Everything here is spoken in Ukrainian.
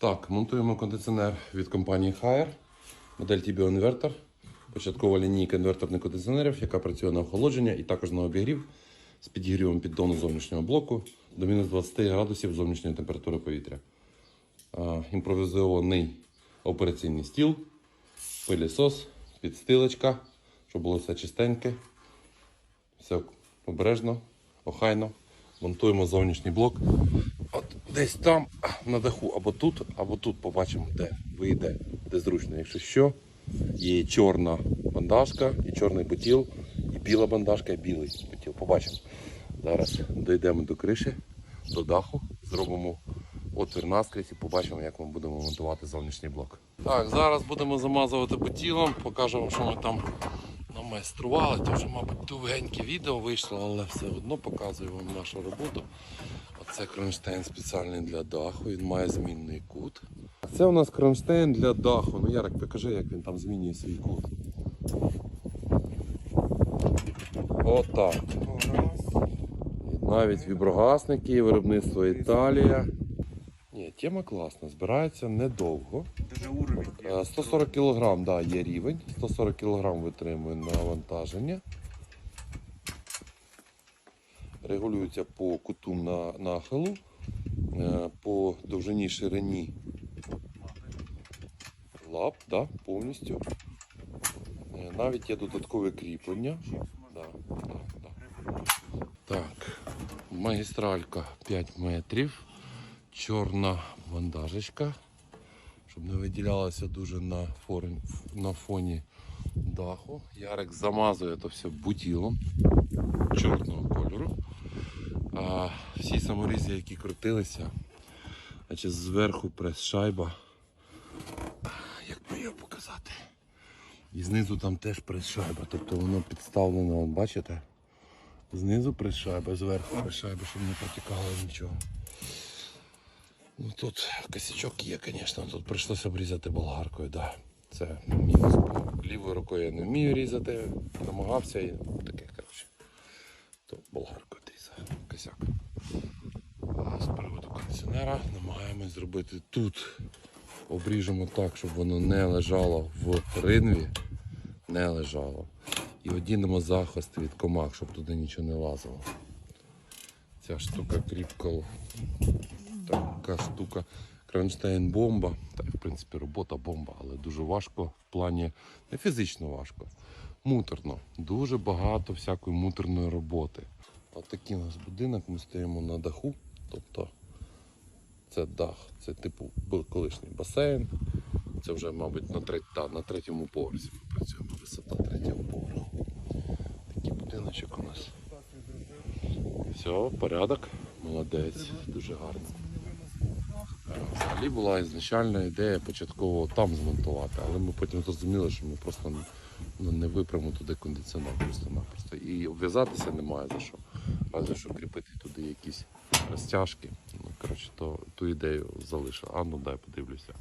Так, монтуємо кондиціонер від компанії Haier, модель Inverter. Початкова лінійка інверторних кондиціонерів, яка працює на охолодження і також на обігрів з підігрівом піддону зовнішнього блоку до мінус 20 градусів зовнішньої температури повітря. Імпровізований операційний стіл, пилісос, підстилочка, щоб було все чистеньке. Все обережно, охайно. Монтуємо зовнішній блок. Десь там на даху, або тут, або тут побачимо, де вийде, де зручно. Якщо що, є чорна бандажка, і чорний бутіл, і біла бандажка, і білий бутіл. Побачимо. Зараз дійдемо до криші, до даху, зробимо отвір наскрізь і побачимо, як ми будемо монтувати зовнішній блок. Так, зараз будемо замазувати бутілом, покажемо, що ми там намайстрували. Це вже, мабуть, довгеньке відео вийшло, але все одно показую вам нашу роботу. Оце кронштейн спеціальний для даху, він має змінний кут. Це у нас кронштейн для даху. Ну Ярик, покажи, як він там змінює свій кут. Отак. Навіть віброгасники, виробництво Італія. Ні, тема класна, збирається недовго. Даже уровень Е, 140 кг, да, є рівень. 140 кг витримує навантаження. Регулюється по куту на нахилу, е, по довжині ширині лап, да, повністю. Е, Навіть є додаткове кріплення. Да, да, да. Так, магістралька 5 метрів, чорна вандажечка щоб не виділялося дуже на, форі, на фоні даху. Ярик замазує це все бутілом чорного кольору. А всі саморізи, які крутилися, значить, зверху прес-шайба. Як би його показати? І знизу там теж прес-шайба, тобто воно підставлено, от бачите? Знизу прес-шайба, зверху прес-шайба, щоб не протікало нічого. Ну тут косячок є, звісно, тут прийшлося обрізати болгаркою, да. Це мінус. Лівою рукою я не вмію різати, намагався і таке, коротше. То болгаркою різав косяк. А з кондиціонера намагаємось зробити тут. Обріжемо так, щоб воно не лежало в ринві, не лежало. І одінемо захист від комах, щоб туди нічого не лазило. Ця штука кріпка така штука. Кронштейн бомба. В принципі, робота бомба, але дуже важко в плані не фізично важко. Муторно. Дуже багато всякої муторної роботи. От такий у нас будинок, ми стоїмо на даху. Тобто це дах, це типу колишній басейн. Це вже, мабуть, на, треть, та, на третьому поверсі ми працюємо, висота третього поверху. Такий будиночок у нас. Все, порядок. Молодець, дуже гарно. Взагалі була ізначальна ідея початково там змонтувати, але ми потім зрозуміли, що ми просто ну, не випрямо туди кондиціонер просто-напросто. І обв'язатися немає за що. Разве що кріпити туди якісь розтяжки. Коротше, то ту ідею залишив. А ну дай подивлюся.